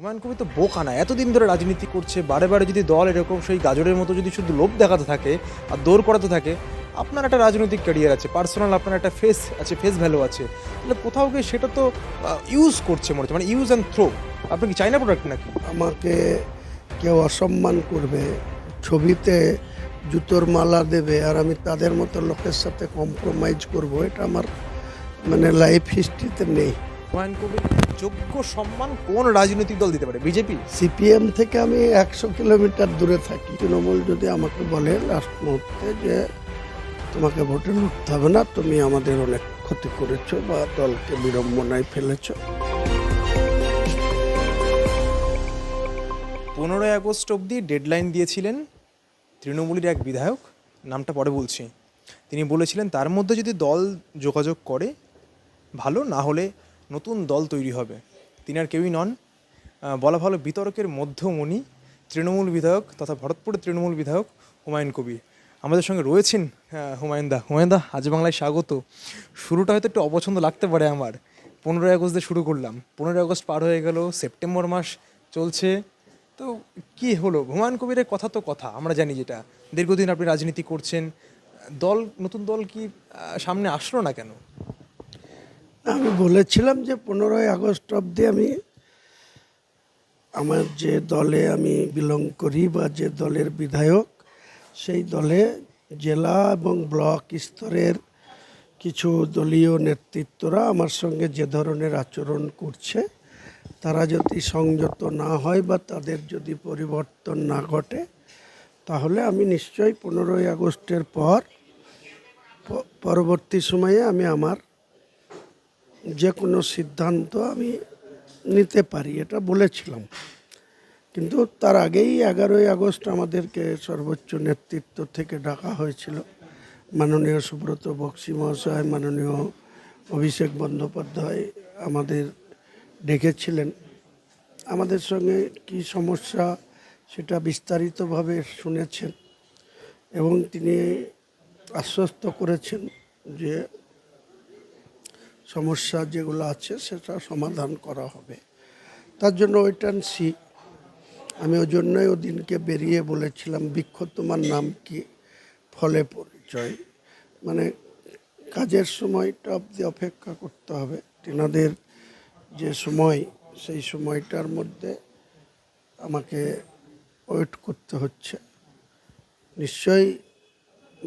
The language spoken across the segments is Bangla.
হুমায়ুন কবির তো বোকা না, এতদিন ধরে রাজনীতি করছে, বারে বারে যদি দল এরকম, সেই গাজরের মতো যদি শুধু লোভ দেখাতে থাকে আর দৌড় করাতে থাকে, আপনার একটা রাজনৈতিক ক্যারিয়ার আছে পার্সোনাল আপনার একটা ফেস আছে ফেস ভ্যালু আছে, তাহলে কোথাও গিয়ে সেটা তো ইউজ করছে মনে হচ্ছে মানে ইউজ অ্যান্ড থ্রো আপনি কি চাইনা প্রোডাক্ট নাকি? আমাকে কেউ অসম্মান করবে, ছবিতে জুতোর মালা দেবে, আর আমি তাদের মতো লোকের সাথে কম্প্রোমাইজ করব, এটা আমার মানে লাইফ হিস্ট্রিতে নেই। হুমায়ুন কবির যোগ্য সম্মান কোন রাজনৈতিক দল দিতে পারে? বিজেপি? সিপিএম থেকে আমি একশো কিলোমিটার দূরে থাকি। তৃণমূল যদি আমাকে বলে লাস্ট মুহূর্তে যে তোমাকে ভোটে লুটতে হবে না তুমি আমাদের অনেক ক্ষতি করেছ বা দলকে বিড়ম্বনায় ফেলেছো। পনেরোই আগস্ট অবধি ডেডলাইন দিয়েছিলেন তৃণমূলের এক বিধায়ক নামটা পরে বলছি। তিনি বলেছিলেন তার মধ্যে যদি দল যোগাযোগ করে ভালো না হলে নতুন দল তৈরি হবে। তিনি আর কেউই নন। বলা ভালো বিতর্কের মধ্যমণি, তৃণমূল বিধায়ক তথা ভরতপুরের তৃণমূল বিধায়ক হুমায়ুন কবির। আমাদের সঙ্গে রয়েছেন হুমায়ুন দা হুমায়ুন দা আজ বাংলায় স্বাগত। শুরুটা হয়তো একটু অপছন্দ লাগতে পারে আমার। পনেরোই আগস্ট দিয়ে শুরু করলাম। পনেরোই আগস্ট পার হয়ে গেল, সেপ্টেম্বর মাস চলছে। তো কি হলো? হুমায়ুন কবিরের কথা তো কথা, আমরা জানি যেটা। দীর্ঘদিন আপনি রাজনীতি করছেন। দল, নতুন দল কি সামনে আসলো না কেন? আমি বলেছিলাম যে পনেরোই আগস্ট অবধি আমি আমার যে দলে আমি বিলং করি বা যে দলের বিধায়ক, সেই দলে জেলা এবং ব্লক স্তরের কিছু দলীয় নেতৃত্বরা আমার সঙ্গে যে ধরনের আচরণ করছে, তারা যদি সংযত না হয় বা তাদের যদি পরিবর্তন না ঘটে, তাহলে আমি নিশ্চয়ই পনেরোই আগস্টের পর পরবর্তী সময়ে আমি আমার যে কোনো সিদ্ধান্ত আমি নিতে পারি, এটা বলেছিলাম। কিন্তু তার আগেই এগারোই আগস্ট আমাদেরকে সর্বোচ্চ নেতৃত্ব থেকে ডাকা হয়েছিল। মাননীয় সুব্রত বক্সি মহাশয়, মাননীয় অভিষেক বন্দ্যোপাধ্যায় আমাদের ডেকেছিলেন। আমাদের সঙ্গে কি সমস্যা সেটা বিস্তারিতভাবে শুনেছেন এবং তিনি আশ্বস্ত করেছেন যে সমস্যা যেগুলো আছে, সেটা সমাধান করা হবে। তার জন্য ওয়েট অ্যান্ড সি আমি ওই জন্যই ওদিনকে বেরিয়ে বলেছিলাম, বৃক্ষ তোমার নাম কি? ফলে পরিচয়। মানে কাজের সময়টা অবধি অপেক্ষা করতে হবে। তেনাদের যে সময়, সেই সময়টার মধ্যে আমাকে ওয়েট করতে হচ্ছে। নিশ্চয়ই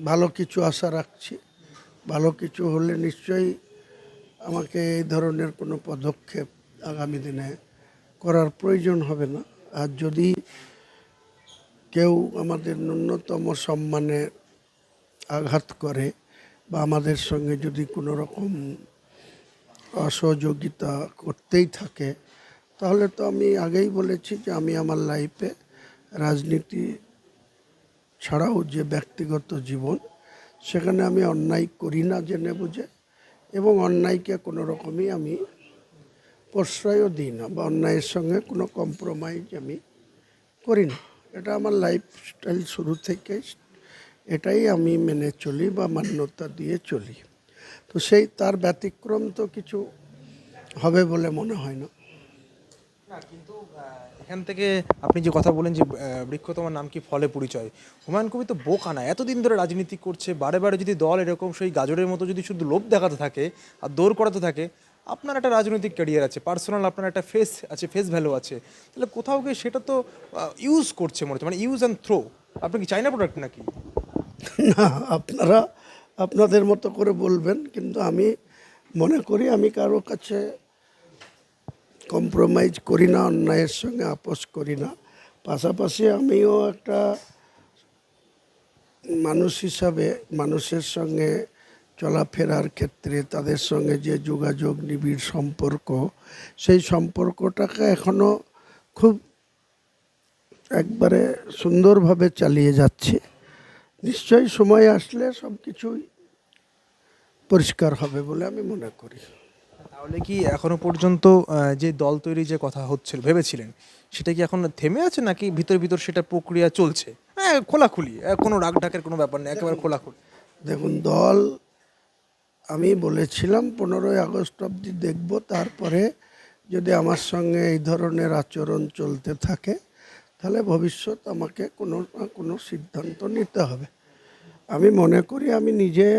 ভালো কিছু আশা রাখছি। ভালো কিছু হলে নিশ্চয়ই আমাকে এই ধরনের কোনো পদক্ষেপ আগামী দিনে করার প্রয়োজন হবে না। আর যদি কেউ আমাদের ন্যূনতম সম্মানে আঘাত করে বা আমাদের সঙ্গে যদি কোনো রকম অসহযোগিতা করতেই থাকে, তাহলে তো আমি আগেই বলেছি যে আমি আমার লাইফে রাজনীতি ছাড়াও যে ব্যক্তিগত জীবন, সেখানে আমি অন্যায় করি না, জেনে বুঝে এবং অন্যায়কে কোনো রকমই আমি প্রশ্রয়ও দিই না বা অন্যায়ের সঙ্গে কোনো কম্প্রোমাইজ আমি করি না। এটা আমার লাইফস্টাইল শুরু থেকেই এটাই আমি মেনে চলি বা মান্যতা দিয়ে চলি। তো সেই তার ব্যতিক্রম তো কিছু হবে বলে মনে হয় না। কিন্তু এখান থেকে আপনি যে কথা বলেন যে বৃক্ষ তোমার নাম কি ফলে পরিচয়? হুমায়ুন কবির তো বোকা না, এতদিন ধরে রাজনীতি করছে, বারে বারে যদি দল এরকম সেই গাজরের মতো যদি শুধু লোভ দেখাতে থাকে আর দৌড় করাতে থাকে, আপনার একটা রাজনৈতিক ক্যারিয়ার আছে পার্সোনাল আপনার একটা ফেস আছে ফেস ভ্যালু আছে, তাহলে কোথাও গিয়ে সেটা তো ইউজ করছে মনে হচ্ছে মানে ইউজ অ্যান্ড থ্রো আপনি কি চাইনা প্রোডাক্ট নাকি? না, আপনারা, আপনাদের মতো করে বলবেন, কিন্তু আমি মনে করি আমি কারও কাছে কম্প্রোমাইজ করি না, অন্যায়ের সঙ্গে আপোষ করি না। পাশাপাশি আমিও একটা মানুষ হিসাবে মানুষের সঙ্গে চলাফেরার ক্ষেত্রে তাদের সঙ্গে যে যোগাযোগ, নিবিড় সম্পর্ক, সেই সম্পর্কটাকে এখনও খুব একবারে সুন্দরভাবে চালিয়ে যাচ্ছে। নিশ্চয়ই সময় আসলে সব কিছুই পরিষ্কার হবে বলে আমি মনে করি। তাহলে কি এখনও পর্যন্ত যে দল তৈরি যে কথা হচ্ছিল ভেবেছিলেন সেটা কি এখন থেমে আছে নাকি ভিতর ভিতর সেটা প্রক্রিয়া চলছে? হ্যাঁ খোলাখুলি কোনো রাগ ঢাকের কোনো ব্যাপার নেই একেবারে খোলাখুলি। দেখুন দল আমি বলেছিলাম পনেরোই আগস্ট অবধি দেখব তারপরে যদি আমার সঙ্গে এই ধরনের আচরণ চলতে থাকে তাহলে ভবিষ্যৎ আমাকে কোনো না কোনো সিদ্ধান্ত নিতে হবে। আমি মনে করি আমি নিজে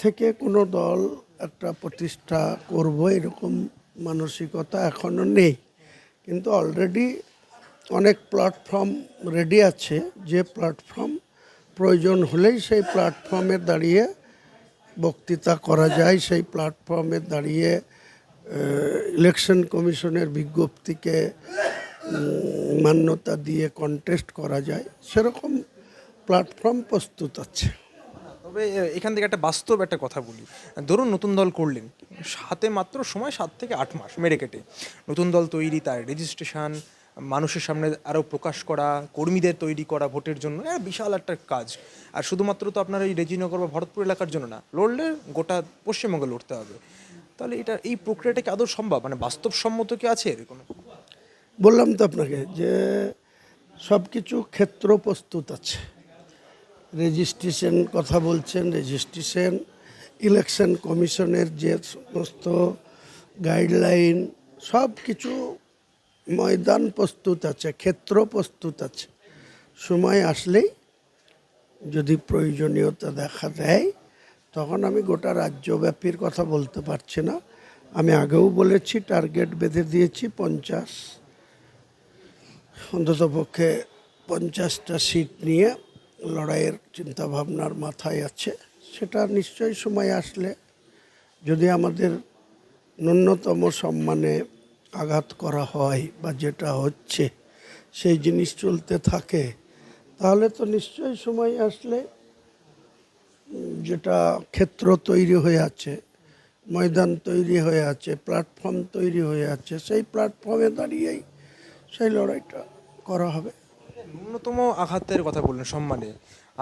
থেকে কোনো দল একটা প্রতিষ্ঠা করব, এরকম মানসিকতা এখনও নেই। কিন্তু অলরেডি অনেক প্ল্যাটফর্ম রেডি আছে। যে প্ল্যাটফর্ম প্রয়োজন হলেই সেই প্ল্যাটফর্মে দাঁড়িয়ে বক্তৃতা করা যায়। সেই প্ল্যাটফর্মে দাঁড়িয়ে ইলেকশন কমিশনের বিজ্ঞপ্তিকে মান্যতা দিয়ে কন্টেস্ট করা যায়। সেরকম প্ল্যাটফর্ম প্রস্তুত আছে। তবে এখান থেকে একটা বাস্তব একটা কথা বলি। ধরুন নতুন দল করলেন হাতে মাত্র সময় সাত থেকে আট মাস মেরে কেটে। নতুন দল তৈরি, তার রেজিস্ট্রেশন মানুষের সামনে আরও প্রকাশ করা, কর্মীদের তৈরি করা ভোটের জন্য বিশাল একটা কাজ। আর শুধুমাত্র তো আপনার এই রেজিনগর বা ভরতপুর এলাকার জন্য না, লড়লে গোটা পশ্চিমবঙ্গে লড়তে হবে। তাহলে এটা, এই প্রক্রিয়াটা কি আদৌ সম্ভব? মানে বাস্তবসম্মত কি আছে এর কোনো? বললাম তো আপনাকে যে সব কিছু ক্ষেত্র প্রস্তুত আছে। রেজিস্ট্রেশন কথা বলছেন, রেজিস্ট্রেশন, ইলেকশন কমিশনের যে সমস্ত গাইডলাইন সব কিছু ময়দান প্রস্তুত আছে, ক্ষেত্র প্রস্তুত আছে। সময় আসলেই যদি প্রয়োজনীয়তা দেখা দেয়, তখন আমি গোটা রাজ্যব্যাপীর কথা বলতে পারছি না। আমি আগেও বলেছি, টার্গেট বেঁধে দিয়েছি পঞ্চাশ, অন্ততপক্ষে পঞ্চাশটা সিট নিয়ে। লড়াইয়ের চিন্তাভাবনার মাথায় আছে। সেটা নিশ্চয়ই সময় আসলে যদি আমাদের ন্যূনতম সম্মানে আঘাত করা হয় বা যেটা হচ্ছে সেই জিনিস চলতে থাকে, তাহলে তো নিশ্চয়ই সময় আসলে যেটা ক্ষেত্র তৈরি হয়ে আছে, ময়দান তৈরি হয়ে আছে প্ল্যাটফর্ম তৈরি হয়ে আছে, সেই প্ল্যাটফর্মে দাঁড়িয়েই সেই লড়াইটা করা হবে। ন্যূনতম আঘাতের কথা বললেন সম্মানে।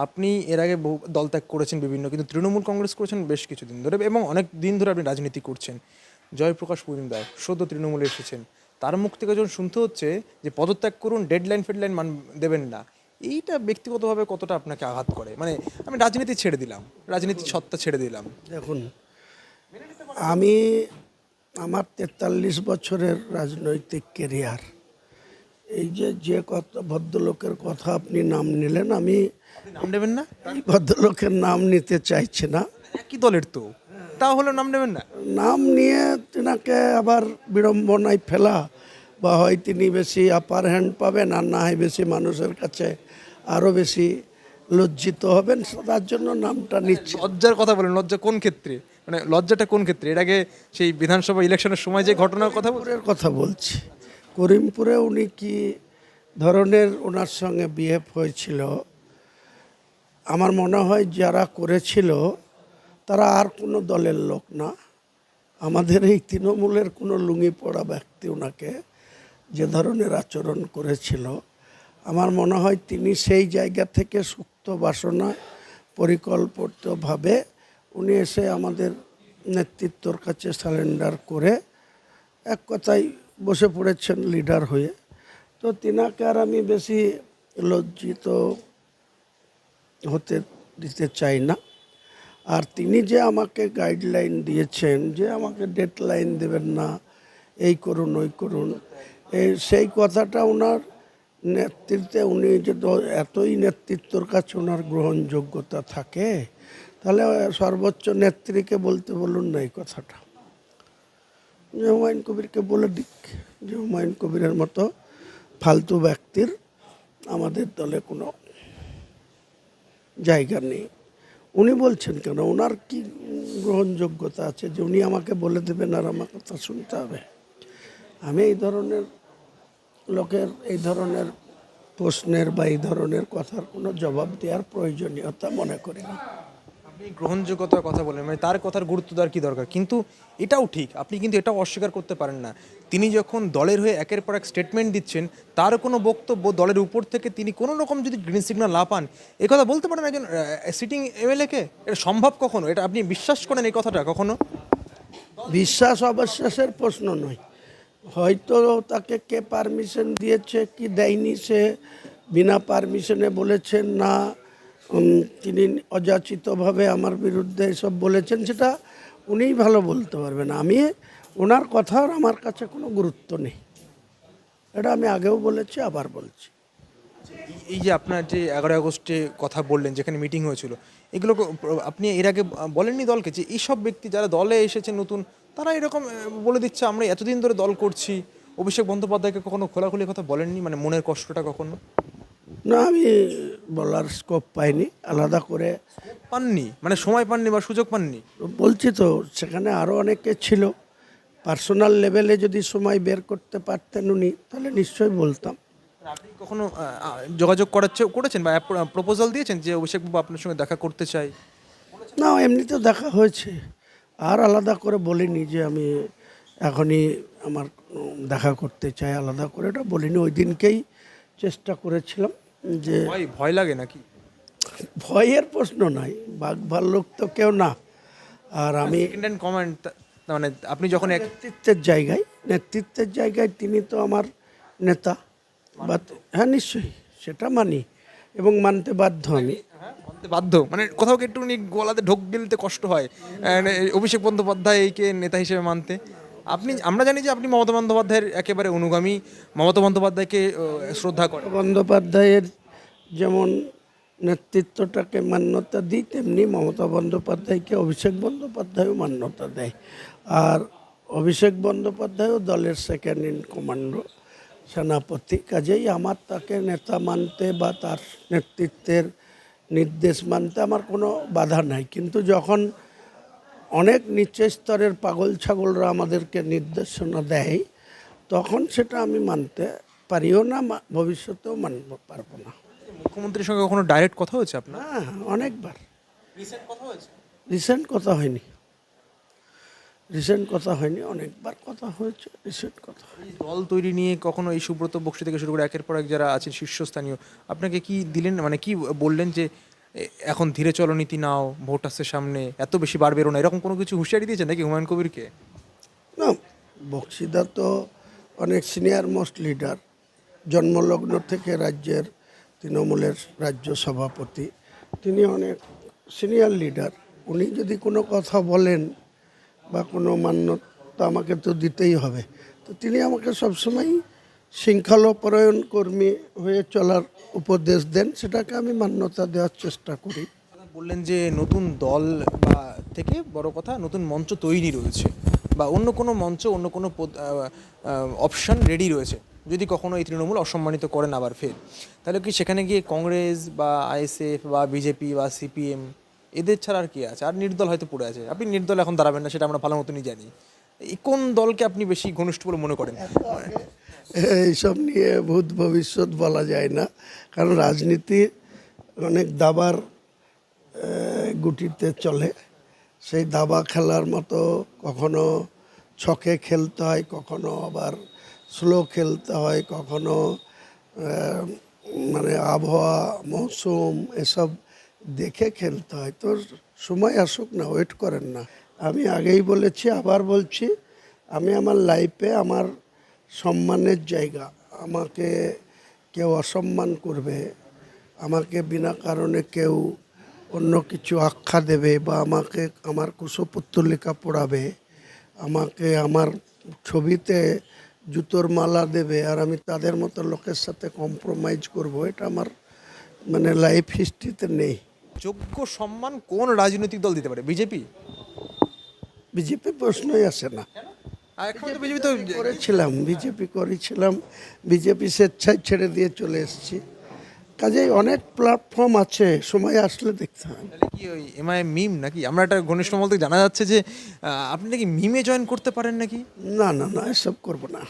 আপনি এর আগে বহু দল ত্যাগ করেছেন বিভিন্ন, কিন্তু তৃণমূল কংগ্রেস করেছেন বেশ কিছুদিন ধরে এবং অনেক দিন ধরে আপনি রাজনীতি করছেন। জয়প্রকাশ মজুমদার সদ্য তৃণমূলে এসেছেন। তার মুখ থেকে যখন শুনতে হচ্ছে যে পদত্যাগ করুন ডেডলাইন ফেডলাইন মান, দেবেন না, এইটা ব্যক্তিগতভাবে কতটা আপনাকে আঘাত করে? মানে আমি রাজনীতি ছেড়ে দিলাম, রাজনীতির সত্তা ছেড়ে দিলাম। দেখুন, আমি আমার তেতাল্লিশ বছরের রাজনৈতিক কেরিয়ার এই যে যে কথা ভদ্রলোকের কথা আপনি নাম নিলেন আমি নাম নেবেন না? এই ভদ্রলোকের নাম নিতে চাইছি না। একই দলের তো। তাহলে নাম নেবেন না? নাম নিয়ে তেনাকে আবার বিড়ম্বনায় ফেলা বা হয় তিনি বেশি আপার হ্যান্ড পাবেন আর না হয় বেশি মানুষের কাছে আরও বেশি লজ্জিত হবেন তার জন্য নামটা নিচ্ছি। লজ্জার কথা বলেন লজ্জা কোন ক্ষেত্রে? মানে লজ্জাটা কোন ক্ষেত্রে? এর আগে সেই বিধানসভা ইলেকশনের সময় যে ঘটনার কথা কথা বলছি। করিমপুরে উনি কি ধরনের ওনার সঙ্গে বিহেভ হয়েছিল? আমার মনে হয় যারা করেছিল, তারা আর কোনো দলের লোক না। আমাদের এই তৃণমূলের কোনো লুঙ্গি পড়া ব্যক্তি ওনাকে যে ধরনের আচরণ করেছিল। আমার মনে হয় তিনি সেই জায়গা থেকে সুক্ত বাসনা পরিকল্পিতভাবে উনি এসে আমাদের নেতৃত্বর কাছে সারেন্ডার করে এক কথায় বসে পড়েছেন লিডার হয়ে। তো তিনাকে আর আমি বেশি লজ্জিত হতে দিতে চাই না। আর তিনি যে আমাকে গাইডলাইন দিয়েছেন যে আমাকে ডেডলাইন দেবেন না, এই করুন, ওই করুন সেই কথাটা ওনার নেতৃত্বে, উনি যে এতই নেতৃত্বর কাছে ওনার গ্রহণযোগ্যতা থাকে, তাহলে সর্বোচ্চ নেত্রীকে বলতে বলুন না এই কথাটা। যে হুমায়ুন কবিরকে বলে দিক। যে হুমায়ুন কবিরের মতো ফালতু ব্যক্তির আমাদের দলে কোনো জায়গা নেই। উনি বলছেন কেন? ওনার কি গ্রহণযোগ্যতা আছে যে উনি আমাকে বলে দেবেন আর আমার কথা শুনতে হবে? আমি এই ধরনের লোকের, এই ধরনের প্রশ্নের বা এই ধরনের কথার কোনো জবাব দেওয়ার প্রয়োজনীয়তা মনে করি না। আপনি গ্রহণযোগ্যতার কথা বলেন মানে তার কথার গুরুত্ব দেওয়ার কী দরকার? কিন্তু এটাও ঠিক, আপনি কিন্তু এটাও অস্বীকার করতে পারেন না। তিনি যখন দলের হয়ে একের পর এক স্টেটমেন্ট দিচ্ছেন, তার কোনো বক্তব্য দলের উপর থেকে তিনি কোনো রকম যদি গ্রিন সিগন্যাল না পান, এ কথা বলতে পারেন একজন সিটিং এমএলএকে এটা সম্ভব কখনো? এটা আপনি বিশ্বাস করেন এই কথাটা কখনো? বিশ্বাস অবিশ্বাসের প্রশ্ন নয়। হয়তো তাকে কে পারমিশন দিয়েছে, কি দেয়নি সে, বিনা পারমিশনে বলেছেন না তিনি অযাচিতভাবে আমার বিরুদ্ধে এসব বলেছেন, সেটা উনিই ভালো বলতে পারবেন। আমি ওনার কথার আমার কাছে কোনো গুরুত্ব নেই। এটা আমি আগেও বলেছি, আবার বলছি। এই- যে আপনার যে এগারোই আগস্টে কথা বললেন, যেখানে মিটিং হয়েছিল, এগুলো আপনি এর আগে বলেননি দলকে যে এইসব ব্যক্তি যারা দলে এসেছে নতুন, তারা এরকম বলে দিচ্ছে, আমরা এতদিন ধরে দল করছি, অভিষেক বন্দ্যোপাধ্যায়কে কখনো খোলাখুলি কথা বলেননি মানে মনের কষ্টটা কখনো? না আমি বলার স্কোপ পাইনি আলাদা করে পাননি? মানে সময় পাননি বা সুযোগ পাননি? বলছি তো সেখানে আরও অনেকে ছিল। পার্সোনাল লেভেলে যদি সময় বের করতে পারতেন উনি তাহলে নিশ্চয়ই বলতাম। আপনি কখনো যোগাযোগ করাচ্ছে করেছেন বা প্রপোজাল দিয়েছেন যে অভিষেক বাবু আপনার সঙ্গে দেখা করতে চাই? না এমনিতে দেখা হয়েছে। আর আলাদা করে বলিনি যে আমি এখনই আমার দেখা করতে চাই আলাদা করে এটা বলিনি। ওই দিনকেই চেষ্টা করেছিলাম যে ভয় ভয় লাগে নাকি? ভয়ের প্রশ্ন নাই বাঘ ভাল্লুক তো কেউ না। আর আমি সেকেন্ড মানে আপনি যখন নেতৃত্বের জায়গায় নেতৃত্বের জায়গায় তিনি তো আমার নেতা। বা হ্যাঁ নিশ্চয়ই সেটা মানি এবং মানতে বাধ্য আমি। মানতে বাধ্য? মানে কোথাও একটু গলাতে ঢোক গিলতে কষ্ট হয়? অভিষেক বন্দ্যোপাধ্যায় বন্দ্যোপাধ্যায়কে নেতা হিসেবে মানতে। আপনি, আমরা জানি যে আপনি মমতা বন্দ্যোপাধ্যায়ের একেবারে অনুগামী। মমতা বন্দ্যোপাধ্যায়কে শ্রদ্ধা করেন। বন্দ্যোপাধ্যায়ের যেমন নেতৃত্বটাকে মান্যতা দিই, তেমনি মমতা বন্দ্যোপাধ্যায়কে অভিষেক বন্দ্যোপাধ্যায়ও মান্যতা দেয়। আর অভিষেক বন্দ্যোপাধ্যায়ও দলের সেকেন্ড ইন কমান্ডো সেনাপতি। কাজেই আমার তাকে নেতা মানতে বা তার নেতৃত্বের নির্দেশ মানতে আমার কোনো বাধা নাই। কিন্তু যখন অনেক নিচের স্তরের পাগল ছাগলরা আমাদেরকে নির্দেশনা দেয় তখন সেটা আমি মানতে পারিও না ভবিষ্যতেও মানব পারব না। মুখ্যমন্ত্রীর সঙ্গে কখনো ডাইরেক্ট কথা হয়েছে আপনার? হ্যাঁ অনেকবার। রিসেন্ট কথা হয়েছে? রিসেন্ট কথা হয়নি। রিসেন্ট কথা হয়নি অনেকবার কথা হয়েছে রিসেন্ট কথা হয়নি। দল তৈরি নিয়ে কখনো এই সুব্রত বক্সি থেকে শুরু করে একের পর এক যারা আছেন শীর্ষস্থানীয় আপনাকে কি দিলেন মানে কি বললেন যে এখন ধীরে চলো, নীতি নাও, ভোট আসছে সামনে, এত বেশি বার বেরো না। এরকম কোনো কিছু হুঁশিয়ারি দিয়েছে নাকি হুমায়ুন কবিরকে? না, বক্সিদা তো অনেক সিনিয়র মোস্ট লিডার জন্মলগ্ন থেকে রাজ্যের তৃণমূলের রাজ্য সভাপতি। তিনি অনেক সিনিয়র লিডার উনি যদি কোনো কথা বলেন বা কোনো মান্যতা আমাকে তো দিতেই হবে। তো তিনি আমাকে সবসময় শৃঙ্খলাপরায়ণ কর্মী হয়ে চলার উপদেশ দেন সেটাকে আমি মান্যতা দেওয়ার চেষ্টা করি। বললেন যে নতুন দল বা থেকে বড় কথা নতুন মঞ্চ তৈরি রয়েছে বা অন্য কোনো মঞ্চ অন্য কোনো অপশন রেডি রয়েছে যদি কখনো এই তৃণমূল অসম্মানিত করেন আবার ফের। তাহলে কি সেখানে গিয়ে কংগ্রেস বা আইএসএফ বা বিজেপি বা সিপিএম এদের ছাড়া আর কি আছে? আর নির্দল হয়তো পড়ে আছে। আপনি নির্দল এখন দাঁড়াবেন না সেটা আমরা ভালো মতনই জানি। এই কোন দলকে আপনি বেশি ঘনিষ্ঠ বলে মনে করেন? এইসব নিয়ে ভূত ভবিষ্যৎ বলা যায় না। কারণ রাজনীতি অনেক দাবার গুটিতে চলে। সেই দাবা খেলার মতো কখনো ছকে খেলতে হয়, কখনো আবার স্লো খেলতে হয়, কখনো মানে আবহাওয়া, মৌসুম এসব দেখে খেলতে হয়। তো সময় আসুক না ওয়েট করেন না। আমি আগেই বলেছি, আবার বলছি, আমি আমার লাইফে আমার সম্মানের জায়গা। আমাকে কেউ অসম্মান করবে আমাকে বিনা কারণে কেউ অন্য কিছু আখ্যা দেবে বা আমাকে আমার কুশপুত্তলিকা পড়াবে আমাকে আমার ছবিতে জুতোর মালা দেবে আর আমি তাদের মতো লোকের সাথে কম্প্রোমাইজ করব এটা আমার মানে লাইফ হিস্ট্রিতে নেই। যোগ্য সম্মান কোন রাজনৈতিক দল দিতে পারে? বিজেপি? বিজেপি প্রশ্নই আসে না। এখন তো বিজেপি তো করেছিলাম বিজেপি করেছিলাম বিজেপি স্বেচ্ছায় ছেড়ে দিয়ে চলে এসেছি। কাজেই অনেক প্ল্যাটফর্ম আছে সময় আসলে দেখতে তাহলে কি ওই এমআই মিম নাকি? আমরা একটা ঘনিষ্ঠ মহল থেকে জানা যাচ্ছে যে আপনি নাকি মিমে জয়েন করতে পারেন নাকি? না না না এসব করব না।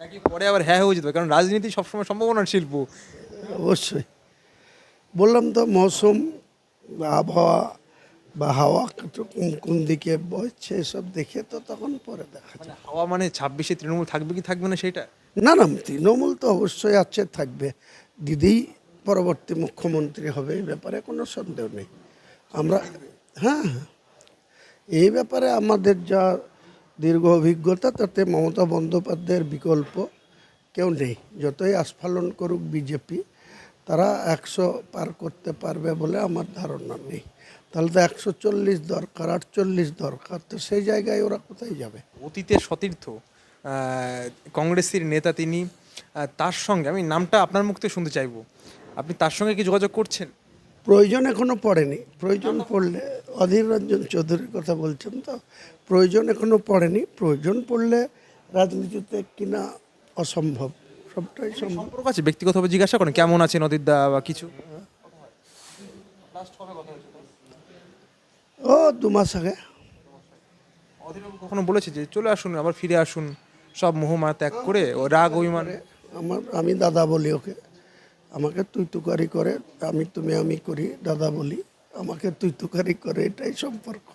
নাকি পরে আবার হ্যাঁ হয়ে যেতে কারণ রাজনীতি সবসময় সম্ভাবনার শিল্প। অবশ্যই। বললাম তো মৌসুম আবহাওয়া বা হাওয়া কোন কোন দিকে বইছে এসব দেখে তো তখন পরে দেখা যায় হাওয়া মানে ছাব্বিশে তৃণমূল থাকবে কি থাকবে না সেটা? না না তৃণমূল তো অবশ্যই আছে থাকবে। দিদি পরবর্তী মুখ্যমন্ত্রী হবে এই ব্যাপারে কোনো সন্দেহ নেই। আমরা হ্যাঁ হ্যাঁ। এই ব্যাপারে আমাদের যা দীর্ঘ অভিজ্ঞতা তাতে মমতা বন্দ্যোপাধ্যায়ের বিকল্প কেউ নেই। যতই আস্ফালন করুক বিজেপি তারা একশো পার করতে পারবে বলে আমার ধারণা নেই। তাহলে তো একশো চল্লিশ দরকার আটচল্লিশ দরকার তো সেই জায়গায় ওরা কোথায় যাবে? অতীতের সতীর্থ কংগ্রেসের নেতা তিনি তার সঙ্গে আমি নামটা আপনার মুখ থেকে শুনতে চাইব। আপনি তার সঙ্গে কি যোগাযোগ করছেন? প্রয়োজন এখনও পড়েনি। প্রয়োজন পড়লে অধীর রঞ্জন চৌধুরীর কথা বলছেন তো প্রয়োজন এখনও পড়েনি। প্রয়োজন পড়লে রাজনীতিতে কিনা অসম্ভব। সবটাই সম্পর্ক আছে? ব্যক্তিগতভাবে জিজ্ঞাসা করেন কেমন আছেন অদিতদা বা কিছু? ও দু মাস আগে। কখনো বলেছে যে চলে আসুন আবার ফিরে আসুন সব মোহমা ত্যাগ করে ও রাগ অভিমান আমার আমি দাদা বলি ওকে। আমাকে তুই তুকারি করে আমি তুমি আমি করি দাদা বলি। আমাকে তুই তুকারি করে এটাই সম্পর্ক।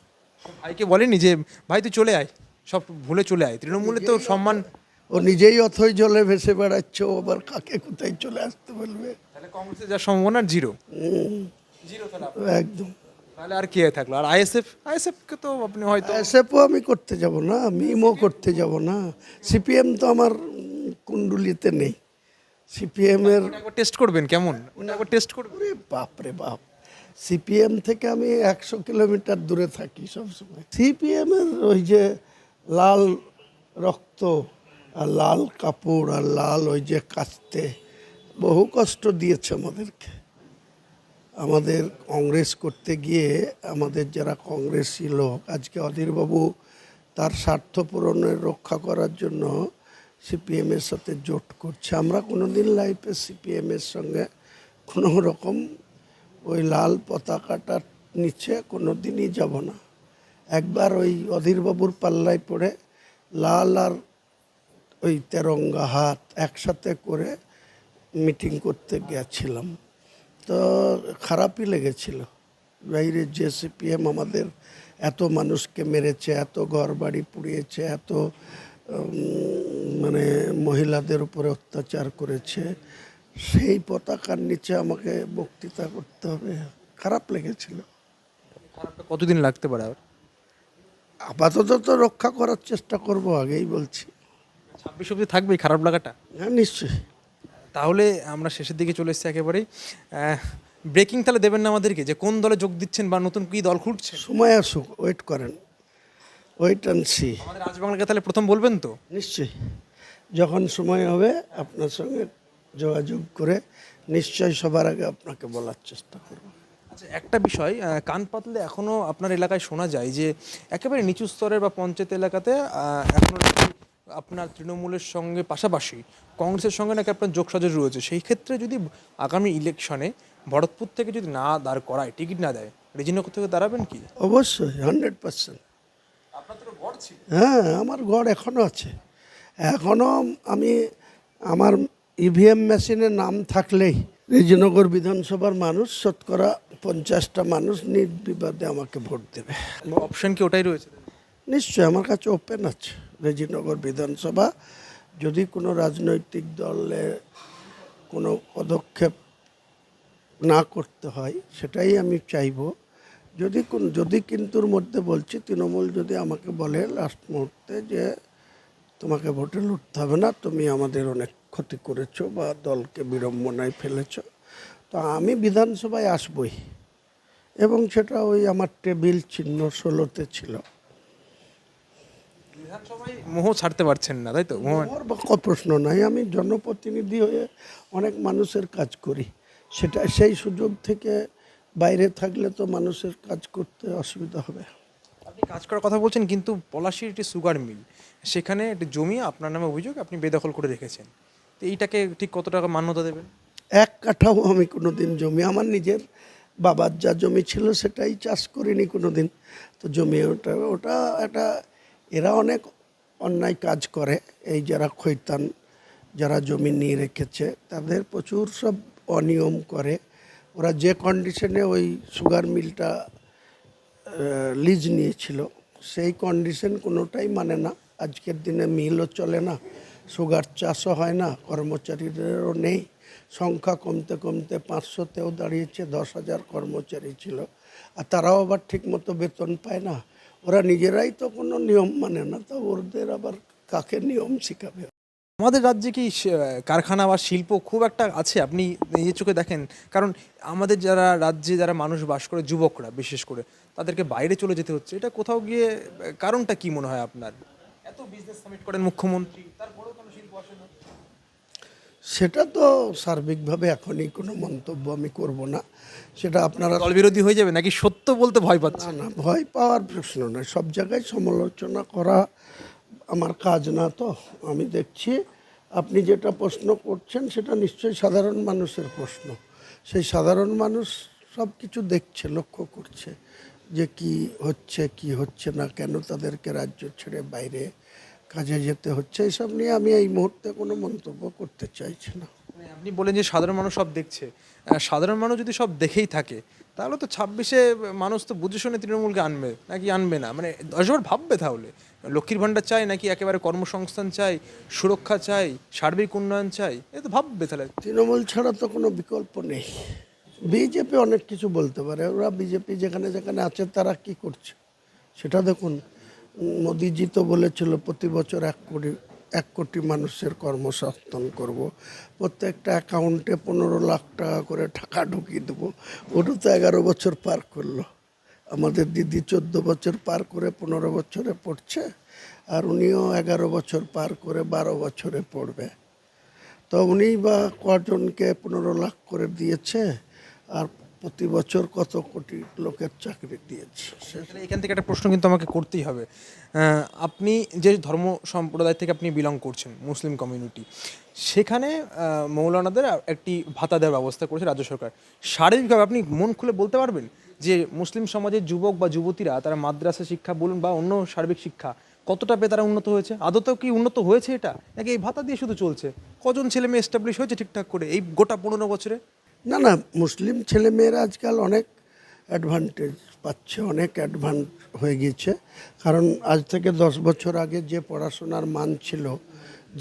ভাইকে বলেনি যে ভাই তুই চলে আয় সব ভুলে চলে আয়। তৃণমূলে তো সম্মান ও নিজেই অথই জলে ভেসে বেড়াচ্ছে ও আবার কাকে কোথায় চলে আসতে বলবে? তাহলে কংগ্রেসের যা সম্ভাবনা জিরো। জিরো একদম। তাহলে আর কে থাকল? আর আইএসএফ? আইএসএফকে তো আপনি হয়তো এসএফও আমি করতে যাব না মিমও করতে যাব না। সিপিএম তো আমার কুণ্ডুলিতে নেই। সিপিএম এর টেস্ট করবেন কেমন? একবার টেস্ট করবেন। বাপ রে বাপ। সিপিএম থেকে আমি একশো কিলোমিটার দূরে থাকি সবসময়। সিপিএম এর ওই যে লাল রক্ত আর লাল কাপড় আর লাল ওই যে কাচতে বহু কষ্ট দিয়েছে আমাদেরকে। আমাদের কংগ্রেস করতে গিয়ে আমাদের যারা কংগ্রেসী লোক, আজকে অধীরবাবু তার স্বার্থ পূরণের রক্ষা করার জন্য সিপিএমের সাথে জোট করছে। আমরা কোনোদিন লাইফে সিপিএমের সঙ্গে কোনো রকম ওই লাল পতাকাটার নিচে কোনো দিনই যাব না। একবার ওই অধীরবাবুর পাল্লায় পড়ে লাল আর ওই তেরঙ্গা হাত একসাথে করে মিটিং করতে গেছিলাম। তো খারাপই লেগেছিল। বাইরে যে সিপিএম আমাদের এত মানুষকে মেরেছে এত ঘর বাড়ি পুড়িয়েছে এত মানে মহিলাদের উপরে অত্যাচার করেছে। সেই পতাকার নিচে আমাকে বক্তৃতা করতে হবে। খারাপ লেগেছিল। কতদিন লাগতে পারে আপাতত তো রক্ষা করার চেষ্টা করব আগেই বলছি। ছাব্বিশ অব্দি থাকবে খারাপ লাগাটা? হ্যাঁ নিশ্চয়ই। তাহলে আমরা শেষের দিকে চলে এসেছি একেবারেই। ব্রেকিং তাহলে দেবেন না আমাদেরকে যে কোন দলে যোগ দিচ্ছেন বা নতুন কি দল খুঁজছে সময় আসুক ওয়েট করেন। ওয়েট অ্যান্ড সি আমাদের আজ বাংলাকে তাহলে প্রথম বলবেন তো? নিশ্চয়ই। যখন সময় হবে আপনার সঙ্গে যোগাযোগ করে নিশ্চয়ই সবার আগে আপনাকে বলার চেষ্টা করব। আচ্ছা একটা বিষয় কান পাতলে এখনও আপনার এলাকায় শোনা যায় যে একেবারে নিচু স্তরের বা পঞ্চায়েত এলাকাতে আহ, এখনও নাকি আপনার তৃণমূলের সঙ্গে পাশাপাশি কংগ্রেসের সঙ্গে নাকি আপনার যোগসাজশ রয়েছে? সেই ক্ষেত্রে যদি আগামী ইলেকশনে ভরতপুর থেকে যদি না দাঁড় করায় টিকিট না দেয় রেজিনগর থেকে দাঁড়াবেন কি? অবশ্যই হান্ড্রেড পার্সেন্ট হ্যাঁ আমার গড় এখনও আছে। এখনও আমি আমার ইভিএম মেশিনে নাম থাকলেই রেজিনগর বিধানসভার মানুষ শতকরা পঞ্চাশটা মানুষ নির্বিবাদে আমাকে ভোট দেবে। অপশন কি ওটাই রয়েছে? নিশ্চয়ই আমার কাছে ওপেন আছে। রেজিনগর বিধানসভা, যদি কোনো রাজনৈতিক দলে কোনো পদক্ষেপ না করতে হয়, সেটাই আমি চাইব। যদি কোন যদি কিন্তুর মধ্যে বলছি, তৃণমূল যদি আমাকে বলে লাস্ট মুহূর্তে যে, তোমাকে ভোটে লুটতে হবে না, তুমি আমাদের অনেক ক্ষতি করেছ বা দলকে বিড়ম্বনায় ফেলেছ। তো আমি বিধানসভায় আসবই। এবং সেটা ওই আমার টেবিল চিহ্ন ষোলোতে ছিল। বিধানসভায় মোহ ছাড়তে পারছেন না তাই তো? আমার প্রশ্ন নাই আমি জনপ্রতিনিধি হয়ে অনেক মানুষের কাজ করি। সেটা সেই সুযোগ থেকে বাইরে থাকলে তো মানুষের কাজ করতে অসুবিধা হবে। আপনি কাজ করার কথা বলছেন কিন্তু পলাশির একটি সুগার মিল সেখানে একটি জমি আপনার নামে অভিযোগ আপনি বেদখল করে রেখেছেন। তো এইটাকে ঠিক কত টাকা মান্যতা দেবেন? এক কাঠাও আমি কোনো দিন জমি আমার নিজের বাবার যা জমি ছিল সেটাই চাষ করিনি কোনো দিন তো জমি ওটা ওটা একটা এরা অনেক অন্যায় কাজ করে। এই যারা খৈতান, যারা জমি নিয়ে রেখেছে, তাদের প্রচুর সব অনিয়ম করে। ওরা যে কন্ডিশনে ওই সুগার মিলটা লিজ নিয়েছিল, সেই কন্ডিশন কোনোটাই মানে না। আজকের দিনে মিলও চলে না সুগার চাষও হয় না, কর্মচারীদেরও নেই। সংখ্যা কমতে কমতে পাঁচশোতেও দাঁড়িয়েছে, দশ হাজার কর্মচারী ছিল। আর তারাও আবার ঠিকমতো বেতন পায় না। ওরা নিজেরাই তো কোনো নিয়ম মানে না, তো ওদের আবার কাকে নিয়ম শেখাবে? আমাদের রাজ্যে কি কারখানা বা শিল্প খুব একটা আছে? আপনি নিজের চোখে দেখেন, কারণ আমাদের যারা রাজ্যে যারা মানুষ বাস করে, যুবকরা বিশেষ করে, তাদেরকে বাইরে চলে যেতে হচ্ছে। এটা কোথাও গিয়ে কারণটা কি মনে হয় আপনার? এত বিজনেস সামিট করেন মুখ্যমন্ত্রী না সেটা তো সার্বিকভাবে এখনই কোনো মন্তব্য আমি করব না। সেটা আপনারা দল বিরোধী হয়ে যাবে নাকি সত্য বলতে ভয় পাচ্ছে? না না ভয় পাওয়ার প্রশ্ন নয় সব জায়গায় সমালোচনা করা আমার কাজ না তো। আমি দেখছি আপনি যেটা প্রশ্ন করছেন সেটা নিশ্চয়ই সাধারণ মানুষের প্রশ্ন। সেই সাধারণ মানুষ সব কিছু দেখছে লক্ষ্য করছে যে কি হচ্ছে কি হচ্ছে না কেন তাদেরকে রাজ্য ছেড়ে বাইরে কাজে যেতে হচ্ছে এসব নিয়ে আমি এই মুহূর্তে কোনো মন্তব্য করতে চাইছি না। মানে আপনি বলেন যে সাধারণ মানুষ সব দেখছে। সাধারণ মানুষ যদি সব দেখেই থাকে তাহলে তো ছাব্বিশে মানুষ তো বুঝে শুনে তৃণমূলকে আনবে নাকি আনবে না? মানে দশবার ভাববে তাহলে। লক্ষ্মীর ভাণ্ডার চাই নাকি একেবারে কর্মসংস্থান চাই সুরক্ষা চাই সার্বিক উন্নয়ন চাই এ তো ভাববে তাহলে। তৃণমূল ছাড়া তো কোনো বিকল্প নেই। বিজেপি অনেক কিছু বলতে পারে ওরা বিজেপি যেখানে যেখানে আছে তারা কি করছে? সেটা দেখুন মোদিজি তো বলেছিল, প্রতি বছর এক কোটি এক কোটি মানুষের কর্মসংস্থান করব। প্রত্যেকটা অ্যাকাউন্টে পনেরো লাখ টাকা করে টাকা ঢুকিয়ে দেবো। ওটা তো এগারো বছর পার করল। আমাদের দিদি চোদ্দ বছর পার করে পনেরো বছরে পড়ছে, আর উনিও এগারো বছর পার করে বারো বছরে পড়বে। তো উনি বা কজনকে পনেরো লাখ করে দিয়েছে, আর প্রতি বছর কত কোটি লোকের চাকরি দিয়েছে। এখান থেকে একটা প্রশ্ন কিন্তু আমাকে করতেই হবে। আপনি যে ধর্ম সম্প্রদায় থেকে আপনি বিলং করছেন, মুসলিম কমিউনিটি সেখানে মৌলানাদের একটি ভাতা দেওয়ার ব্যবস্থা করেছে রাজ্য সরকার। শারীরিকভাবে আপনি মন খুলে বলতে পারবেন যে মুসলিম সমাজের যুবক বা যুবতীরা তারা মাদ্রাসা শিক্ষা বলুন বা অন্য সার্বিক শিক্ষা, কতটা পেয়ে তারা উন্নত হয়েছে? আদতেও কি উন্নত হয়েছে এটা? নাকি এই ভাতা দিয়ে শুধু চলছে? কজন ছেলে মেয়ে এস্টাবলিশ হয়েছে ঠিকঠাক করে এই গোটা পনেরো বছরে? না না, মুসলিম ছেলেমেয়েরা আজকাল অনেক অ্যাডভান্টেজ পাচ্ছে, অনেক অ্যাডভান্স হয়ে গিয়েছে। কারণ আজ থেকে দশ বছর আগে যে পড়াশোনার মান ছিল,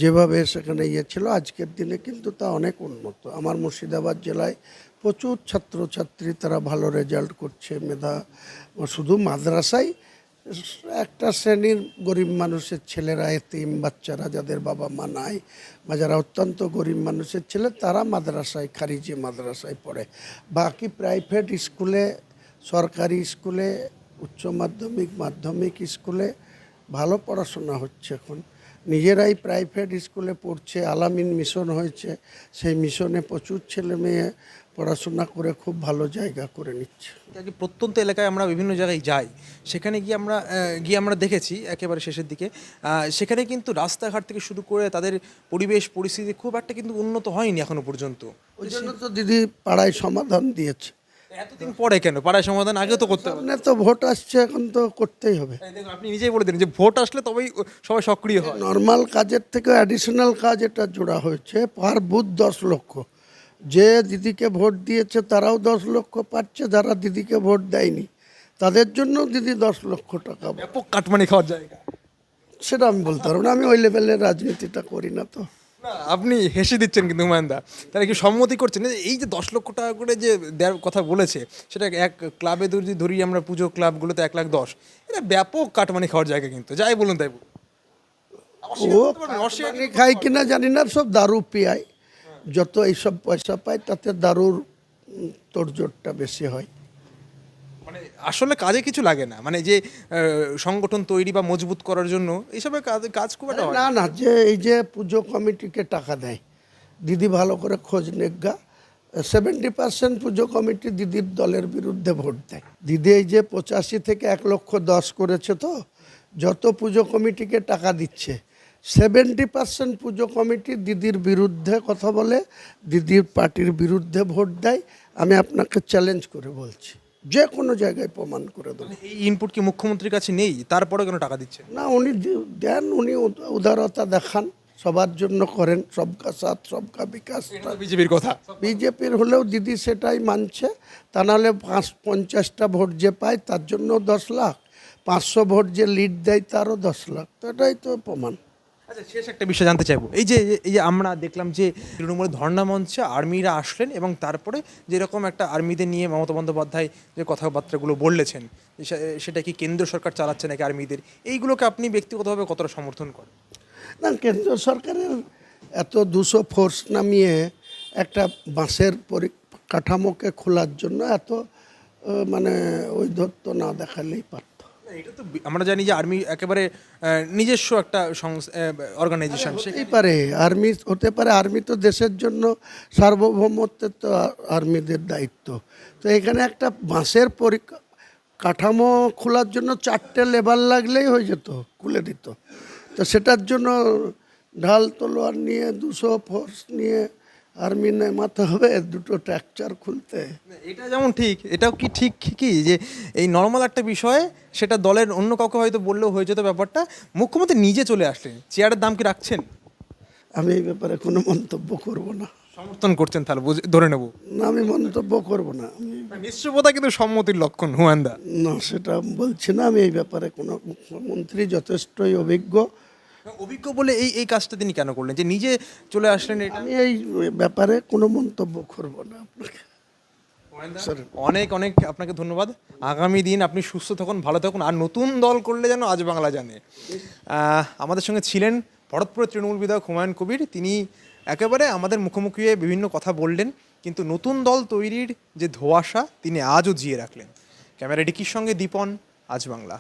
যেভাবে সেখানে ইয়ে ছিল, আজকের দিনে কিন্তু তা অনেক উন্নত। আমার মুর্শিদাবাদ জেলায় প্রচুর ছাত্রছাত্রী, তারা ভালো রেজাল্ট করছে, মেধা, শুধু মাদ্রাসায় একটা শ্রেণির গরিব মানুষের ছেলেরা, এতিম বাচ্চারা যাদের বাবা মা নাই, বা যারা অত্যন্ত গরিব মানুষের ছেলে, তারা মাদ্রাসায়, খারিজি মাদ্রাসায় পড়ে। বাকি প্রাইভেট স্কুলে সরকারি স্কুলে উচ্চ মাধ্যমিক মাধ্যমিক স্কুলে ভালো পড়াশোনা হচ্ছে এখন। নিজেরাই প্রাইভেট স্কুলে পড়ছে আলামিন মিশন হয়েছে সেই মিশনে প্রচুর ছেলে মেয়ে পড়াশোনা করে খুব ভালো জায়গা করে নিচ্ছে। প্রত্যন্ত এলাকায় আমরা বিভিন্ন জায়গায় যাই সেখানে গিয়ে আমরা গিয়ে আমরা দেখেছি একেবারে শেষের দিকে। সেখানে কিন্তু রাস্তাঘাট থেকে শুরু করে তাদের পরিবেশ পরিস্থিতি খুব একটা কিন্তু উন্নত হয়নি এখনও পর্যন্ত। ওই জন্য তো দিদি পাড়ায় সমাধান দিয়েছে। এতদিন পরে কেন? পাড়ায় সমাধান আগেও তো করতে হবে। সামনে তো ভোট আসছে এখন তো করতেই হবে। আপনি নিজেই বলে দিন যে ভোট আসলে তবেই সবাই সক্রিয় হয়। নর্মাল কাজের থেকে অ্যাডিশনাল কাজ এটা জোড়া হয়েছে পার বুথ দশ লক্ষ। যে দিদিকে ভোট দিয়েছে তারাও দশ লক্ষ পাচ্ছে যারা দিদিকে ভোট দেয়নি তাদের জন্য দিদি দশ লক্ষ টাকা ব্যাপক কাটমানি খাওয়ার জায়গা। সেটা আমি বলতে পারব না আমি ওই লেভেলের রাজনীতিটা করি না তো। না আপনি হেসে দিচ্ছেন কিন্তু হুমায়ুনদা তারা কি সম্মতি করছেন? এই যে দশ লক্ষ টাকা করে যে দেওয়ার কথা বলেছে সেটা এক ক্লাবে যদি ধরি আমরা পুজো ক্লাবগুলোতে এক লাখ দশ এটা ব্যাপক কাটমানি খাওয়ার জায়গা কিন্তু। যাই বলুন তাই বলুন। ও কাটমানি খায় কিনা জানি না সব দারু পিয়ায়। যত এইসব পয়সা পায় তাতে দারুর তোড়জোড়টা বেশি হয়। মানে আসলে কাজে কিছু লাগে না। মানে যে সংগঠন তৈরি বা মজবুত করার জন্য এইসবের কাজ কাজ খুব একটা না। না যে এই যে পুজো কমিটিকে টাকা দেয়, দিদি ভালো করে খোঁজ নেগা সেভেন্টি পার্সেন্ট পুজো কমিটি দিদির দলের বিরুদ্ধে ভোট দেয়। দিদি এই যে পঁচাশি থেকে এক লক্ষ দশ করেছে তো, যত পুজো কমিটিকে টাকা দিচ্ছে সেভেন্টি পার্সেন্ট পুজো কমিটি দিদির বিরুদ্ধে কথা বলে, দিদির পার্টির বিরুদ্ধে ভোট দেয়, আমি আপনাকে চ্যালেঞ্জ করে বলছি। যে কোনো জায়গায় প্রমাণ করে দেবো। এই ইনপুট কি মুখ্যমন্ত্রীর কাছে নেই? তারপরে কেন টাকা দিচ্ছে না উনি দেন উনি উদারতা দেখান সবার জন্য করেন সবকা সাথ সবকা বিকাশ। বিজেপির কথা। বিজেপির হলেও দিদি সেটাই মানছে। তা নাহলে পাঁচ পঞ্চাশটা ভোট যে পায় তার জন্য দশ লাখ। পাঁচশো ভোট যে লিড দেয় তারও দশ লাখ। তো এটাই তো প্রমাণ। আচ্ছা শেষ একটা বিষয় জানতে চাইব। এই যে এই যে আমরা দেখলাম যে তৃণমূলের ধর্ণা মঞ্চে আর্মিরা আসলেন এবং তারপরে যেরকম একটা আর্মিদের নিয়ে মমতা বন্দ্যোপাধ্যায় যে কথাবার্তাগুলো বললেছেন সেটা কি কেন্দ্র সরকার চালাচ্ছে নাকি আর্মিদের? এইগুলোকে আপনি ব্যক্তিগতভাবে কতটা সমর্থন করেন? না কেন্দ্র সরকারের এত দুশো ফোর্স নামিয়ে একটা বাঁশের পরি- কাঠামোকে খোলার জন্য এত মানে ধরতো না দেখালেই পারত। এটা তো আমরা জানি যে আর্মি একেবারে নিজস্ব একটা অর্গানাইজেশন হতেই পারে আর্মি হতে পারে আর্মি তো দেশের জন্য সার্বভৌমত্বের তো আর্মিদের দায়িত্ব। তো এখানে একটা বাঁশের পরি- কাঠামো খোলার জন্য চারটে লেবার লাগলেই হয়ে যেত খুলে দিত। তো সেটার জন্য ঢাল তলোয়ার নিয়ে দুশো ফোর্স নিয়ে আর্মি নেমাতে হবে দুটো ট্র্যাকচার খুলতে। এটা যেমন ঠিক এটাও কি ঠিক কি যে এই নর্মাল একটা বিষয়ে সেটা দলের অন্য কাউকে হয়তো বললেও হয়ে যেত ব্যাপারটা। মুখ্যমন্ত্রী নিজে চলে আসলেন চেয়ারের দাম কি রাখছেন? আমি এই ব্যাপারে কোনো মন্তব্য করব না। সমর্থন করছেন তাহলে বুঝে- ধরে নেব। না আমি মন্তব্য করব না আমি নিশ্চয়তা কিন্তু সম্মতির লক্ষণ হুয়ান্দা। না সেটা বলছি না আমি এই ব্যাপারে কোনো মুখ্যমন্ত্রী যথেষ্টই অভিজ্ঞ। অভিজ্ঞ বলে এই এই কাজটা তিনি কেন করলেন? যে নিজে চলে আসলেন আমি এই ব্যাপারে কোনো মন্তব্য করব না আপনাকে। অনেক অনেক আপনাকে ধন্যবাদ। আগামী দিন আপনি সুস্থ থাকুন ভালো থাকুন আর নতুন দল করলে যেন আজ বাংলা জানে। আমাদের সঙ্গে ছিলেন ভরতপুরের তৃণমূল বিধায়ক হুমায়ুন কবির। তিনি একেবারে আমাদের মুখোমুখি হয়ে বিভিন্ন কথা বললেন কিন্তু নতুন দল তৈরির যে ধোঁয়াশা তিনি আজও জিয়ে রাখলেন। ক্যামেরা ডিকির সঙ্গে দীপন আজ বাংলা।